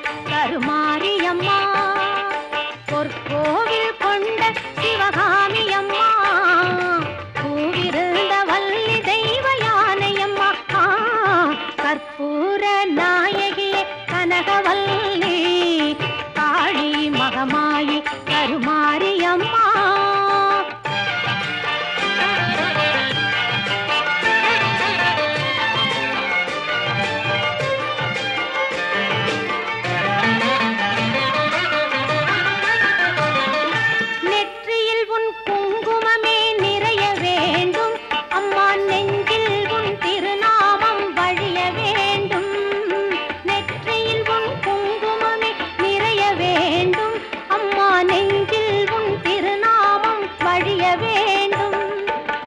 கருமாரியம்மா பொற்கோவில் கொண்ட சிவகாமி அம்மா பூவிருந்த வள்ளி தெய்வ யானையம்மா. கற்பூர நாயகியே கனகவல்லி. காளி மகமாயி கருமாரி